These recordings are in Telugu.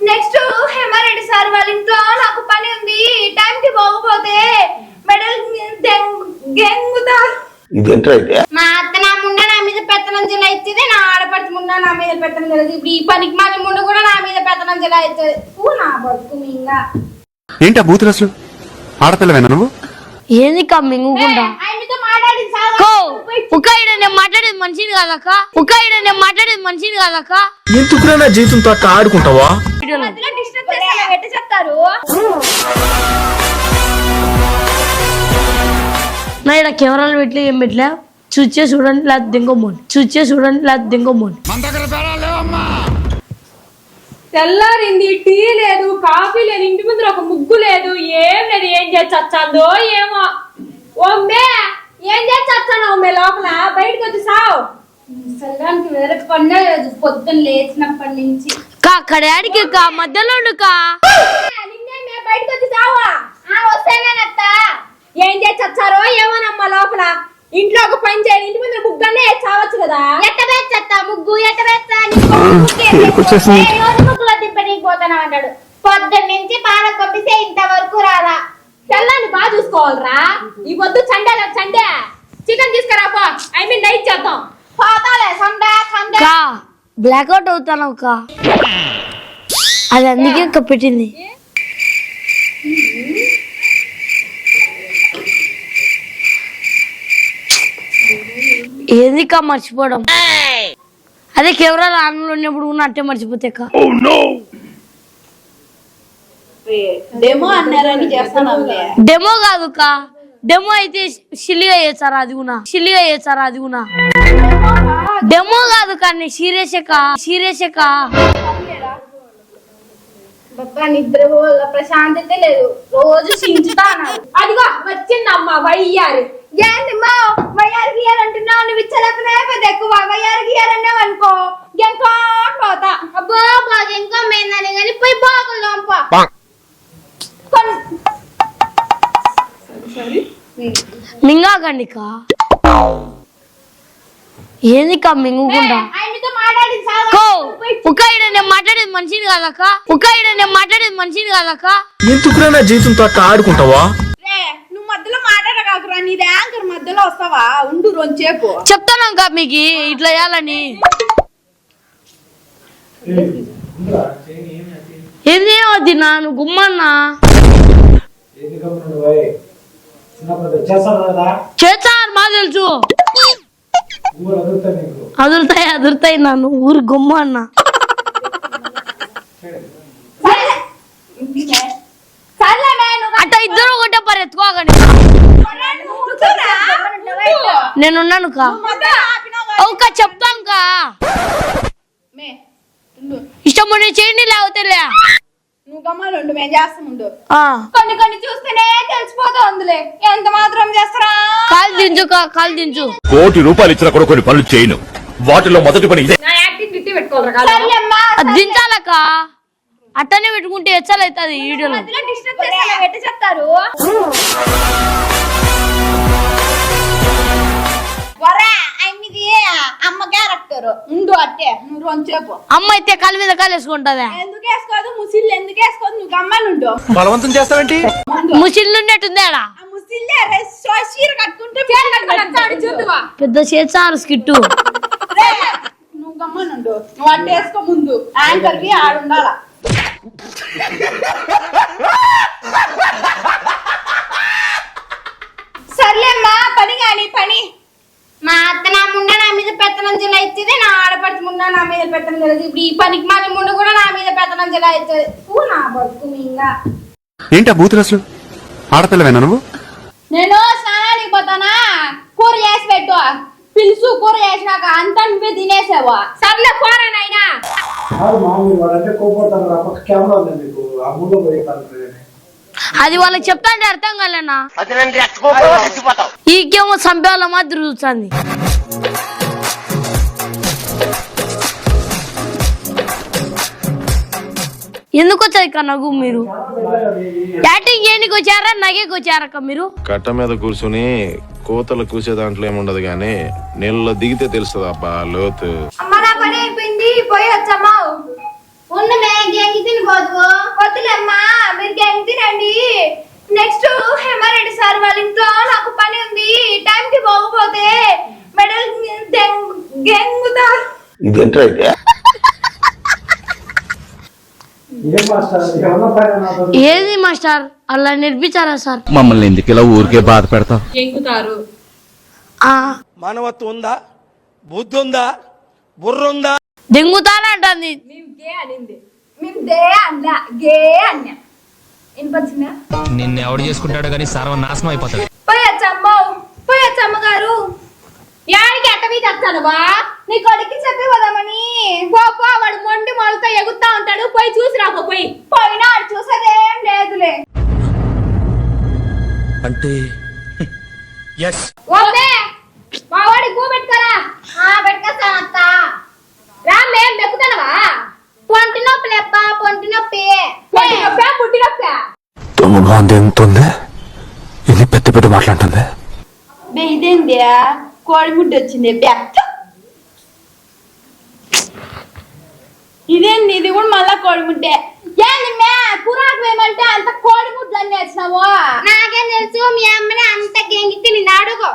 నెక్స్ట్ హేమారెడ్డి సార్ వాళ్ళ ఇంట్లో నాకు పని ఉంది. టైం కి పోకపోతే మెడల్ గెంగుతారు. మా అత్త నా ముండ నా మీద పెత్తనం జిల్లా ఇచ్చేది నా ఆడపడుచు ముండ నా మీద పెత్తనం జిల్లా ఇప్పుడు ఈ పనికి మళ్ళీ ముండ కూడా నా మీద పెత్తనం జిల్లా ఇచ్చేది పూ నా బతుకు మింగా. ఏంటా బూతులు అసలు? ఆడపిల్లవేనా నువ్వు? ఏంది కా మింగుకుంటా ఆయనతో మాట్లాడి కో ఉక్క ఈడ నేను మాట్లాడేది మనిషిని కాదక్క ఉక్క ఈడ నేను మాట్లాడేది మనిషిని కాదక్క ఎందుకురా నా జీవితంతో ఆడుకుంటావా? ఎట్ట చెప్తారు? నా ఇక్కడ కెమెరాలు పెట్టి ఏం పెట్టలే? చూచే చూడండి లేదా దింగమోని చూచే చూడండి లేదా దింగమోని తెల్లారింది టీ లేదు కాఫీ లేదు ఇంటి ముందర ఒక ముగ్గు లేదు. ఏం లేదు ఏం చేసి చచ్చాందో ఏమో ఓమ్మే ఏం చేసి చచ్చాను ఓమ్మే లోపల? బయటకు వచ్చి సావు సల్లానికి వేరే పన్నే లేదు. పొద్దున్న లేచినప్పటి నుంచి. కా కడాడికి కా మధ్యలో కా నిన్నే బయటకు వచ్చి సావా ఆ ఏం చేసి చచ్చారో ఏమోనమ్మా లోపల ఇంట్లో ఒక పని చేయాలి ఇంటి ముందు ముగ్గునే చావచ్చు కదా ఎట్ట వేచ్చత్త ముగ్గు ఎట్ట వేస్తా ముగ్గులో తిప్పనీకి పోతాను అంటాడు పొద్దున్న నుంచి పాల కొట్టితే ఇంతవరకు రాదా తెల్లాన్ని బాగా చూసుకోవాలరా ఈ పొద్దు చండే చండే చికెన్ తీసుకురా పో ఐ మీన్ నైట్ చేద్దాం పోతాలే సండే సండే కా బ్లాక్ అవుట్ అవుతాను కా అది అందుకే కా పెట్టింది. ఏంది కా మర్చిపోవడం? అదే కెమెరా ఆన్లో ఉన్నప్పుడు ఉన్న అట్టే మర్చిపోతే కా డెమో డెమో కాదు కా డెమో అయితే సిల్లిగా చేస్తారా అది కూడా. సిల్లిగా చేస్తారా అది కూడా. డెమో కాదు కానీ సీరియస్ సీరియస్ నిద్ర ప్రశాంతత లేదు. రోజు సించుతాను అదిగో వచ్చిందమ్మా వయ్యారి. ఏంది మా వయ్యారు గియ్యారు అంటున్నావు? నువ్వు ఇచ్చలేకనే పెద్ద ఎక్కువ. వయ్యారు గియ్యారు అన్నావు అనుకో ఎంకో పోతా. అబ్బా బాగా ఇంకా మేందని కానీ పోయి బాగులు లోంప మింగాకండి కా ఏంది కా మింగుకుంటా ఆయనతో మాట్లాడి కో ఉక్క ఈడ నేను మాట్లాడేది మనిషిని కాదక్క ఉక్క ఈడ నేను మాట్లాడేది మనిషిని కాదక్క ఎందుకురా నా జీవితంతో అట్లా ఆడుకుంటావా? నువ్వు మధ్యలో మాట్లాడకాకురా నీది యాంకర్ మధ్యలో వస్తావా? ఉండు రొంచేపు. చెప్తాను అక్క మీకు ఇట్లా చేయాలని. ఏంది అది నాను గుమ్మన్నా? చేస్తారు మా తెలుసు. అదురుతాయి అదురుతాయి నన్ను ఊరు గుమ్మ అన్న అట్ట ఇద్దరు ఒకటే పరి ఎత్తుకోకండి. నేనున్నాను కా. ఒక చెప్తాను కా. ఇష్టం నేను చేయండి లేకపోతే లే నువ్వు గమ్మాలు ఉండు మేము చేస్తాం ఉండు. ఆ, కొన్ని కొన్ని చూస్తేనే తెలిసిపోతా ఉందిలే. ఎంత మాత్రం చేస్తారా? కాలు దించు కా కాలు దించు. కోటి రూపాయలు ఇచ్చిన కూడా కొన్ని పనులు చేయను. వాటిలో మొదటి పని ఇదే. నా యాక్టింగ్ తిట్టి పెట్టుకోవాలరా కాదు సర్లేమ్మా అది దించాలక్క. అట్టనే పెట్టుకుంటే ఎచ్చలవుతుంది ఈ వీడియోలో. మధ్యలో డిస్టర్బ్ చేస్తా ఎట్ట చెప్తారు? వరే. అమ్మ క్యారెక్టర్ ఉండు అట్టే నువ్వు రొంచేపు అమ్మ అయితే కాలు మీద కాలు వేసుకుంటదా? ఎందుకు వేసుకోదు ముసిళ్ళు ఎందుకు వేసుకోదు నువ్వు గమ్మాలు ఉండు. బలవంతం చేస్తావేంటి? ముసిళ్ళు ఉన్నట్టుంది ఆడ చీర కట్టుకుంటే పెద్ద చేస్తారు స్కిట్టు నువ్వు గమ్మనుండు నువ్వు అట్ట వేసుకో ముందు. యాంకర్కి ఆడుండాలా సర్లేమ్మా పని కాని పని మా అత్త నా ముండ నా మీద పెత్తనం జిల్లా ఇచ్చేది నా ఆడపడుచు ముండ నా మీద పెత్తనం జిల్లా ఇప్పుడు ఈ పనికి మళ్ళీ ముందు కూడా నా మీద పెత్తనం జిల్లా ఇచ్చేది పూ నా బతుకు మింగా ఏంటా బూతులు అసలు? ఆడపిల్లవేనా నువ్వు? నేను స్నానానికి పోతానా? కూర చేసి పెట్టు. పిలుసు కూర చేసినాక అంతా నువ్వే తినేసావా. సర్లే పోరా నాయనా అది వాళ్ళకి చెప్తా అంటే అర్థం కాలేనా? ఈకేమో సంపేవాళ్ళ మాదిరి చూస్తుంది. ఎందుకు వచ్చారు ఇక నవ్వు మీరు? యాక్టింగ్ చేయడానికి వచ్చారా? నగేకి వచ్చారక్క మీరు? కట్ట మీద కూర్చుని కోతలు కూసే దాంట్లో ఏముండదు కానీ నీళ్ళలో దిగితే తెలుస్తుంది అబ్బా లోతు. నెక్స్ట్ హేమారెడ్డి సార్ వాళ్ళ ఇంట్లో నాకు పని ఉంది. టైం కి పోకపోతే మెడల్ గెంగుతారు ఏం మాస్టర్ ఏమన్నా పైన నాతో ఏది మాస్టర్? అలా నేర్పించారా సార్? మమ్మల్ని ఎందుకు ఇలా ఊరికే బాధ ఆ. మానవత్వం ఉందా? బుద్ధి ఉందా? బుర్ర ఉందా? దెంగుతానంటుంది. నిన్ను ఎవడు చేసుకుంటాడో కానీ సర్వనాశనం అయిపోతాడు పోయొచ్చమ్మ పోయొచ్చమ్మ గారు యాడికి ఎట్ట మీద వస్తానువా? నీ కొడుకు చెప్పి వదామని. పో పో, వాడు మొండి మొలతో ఎగుతా ఉంటాడు. పోయి చూసి రాపో పోయి. పోయినా ఆడు చూసేదేం లేదులే. అంటే ఎస్. ఓమే మా వాడి గూ పెట్టుకోరా. ఆ పెట్టుకొస్తాను అత్త. రా మేం మెక్కుతానవా? పొంటి నొప్పి లేప్ప పొంటి నొప్పి. పొట్టి నొప్పా పుట్టి నొప్పా? ఉంది ఇది పెద్ద పెద్ద మాట్లాడుతుంది. బెయిదేంది కోడిముడ్డ వచ్చింది బ్యాక్ ఇదేంది ఇది కూడా మళ్ళా కోడిముడ్డే ఏంది మే కూరాకు వేయమంటే అంత కోడిముడ్లు అన్ని వేసినావు? నాకేం తెలుసు మీ అమ్మని అంత గెంగి తిని అడుగు.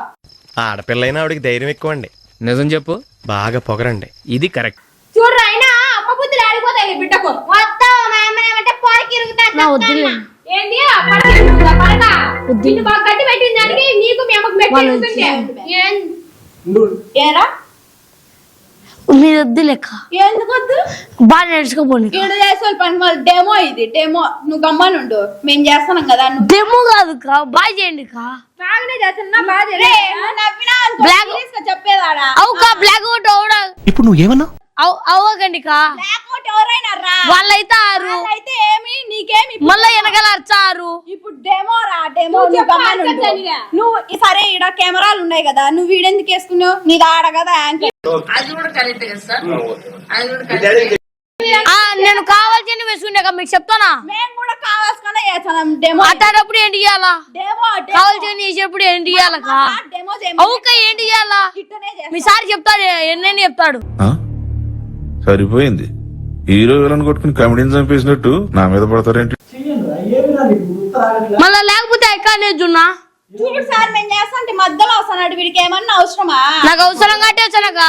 ఆడపిల్లైనా ఆవిడకి ధైర్యం ఎక్కువ అండి నిజం చెప్పు. బాగా పొగరండి. ఇది కరెక్ట్. చూడరా అయినా అమ్మ బుద్ధులు ఆడిపోతాయి బిడ్డకు. వస్తావు మా అమ్మని ఏమంటే పోరికి ఇరుగుతా నా వద్దులే. ఏంది? ఆ పడక ఇరుగుతుందా పడక. నిన్ను బాగా గట్టి పెట్టిన దానికి నీకు మీ అమ్మకు మెట్టి వాళ్ళు ఇరుగుతుంటే ఏం? ఏరా? మీరు వద్దు లెక్క. ఎందుకు వద్దు బాగా నేర్చుకోపోండి ఈడ చేసే పని వాళ్ళు డెమో ఇది డెమో. నువ్వు గమ్మనుండు మేము చేస్తున్నాం కదా నువ్వు డెమో కాదు కా బాగా చేయండి కా. బాగానే చేస్తున్నా బాగా చెప్పేదాడా? బ్లాక్ అవుట్ అవడా ఇప్పుడు నువ్వు ఏమన్నా అవ్- అవ్వకండి కా. ఎవరైనా రా. వాళ్ళైతే ఆరు. అయితే ఏమి నీకేమి ఇప్పుడు మళ్ళా వెనకాల అర్చారు. ఇప్పుడు డెమో రా డెమో నువ్వు సరే ఈడ కెమెరాలు ఉన్నాయి కదా నువ్వు వీడెందుకు వేసుకున్నావు? నీది ఆడ కదా యాంకర్ ఆ, నేను కావాల్సిన వేసుకునే మీకు చెప్తానా? మేము కూడా కావాల్సుకునే చేస్తున్నాం డెమో అట్లాడప్పుడు ఏంటి చేయాలా? డెమో కావాల్సిన చేసేప్పుడు ఏంటి చేయాలకా డెమో అవుక ఏంటి చేయాలా? ఇట్టనే మీ సార్ చెప్తాడు ఎన్నెన్ని చెప్తాడు? సరిపోయింది. హీరో విలన్ కొట్టుకుని కమెడీని చంపేసినట్టు నా మీద పడతారేంటి? మళ్ళా లేకపోతే ఎక్కడ జున్నా చూడు సార్ మేము చేస్తాంటే మధ్యలో వస్తున్నాడు వీడికి ఏమన్నా అవసరమా? నాకు అవసరం కట్టే వచ్చానకా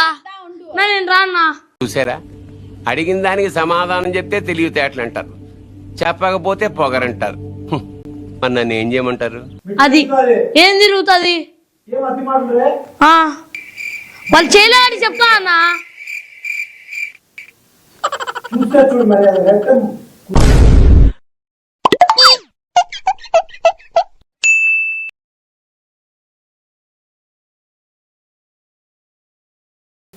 నేను రాన్నా చూసారా? అడిగిన దానికి సమాధానం చెప్తే తెలివితేటలు అంటారు. చెప్పకపోతే పొగరంటారు. మరి నన్ను ఏం చేయమంటారు? అది ఏం తిరుగుతుంది వాళ్ళు చేయలేదని చెప్తా అన్నా. చూస్తే చూడు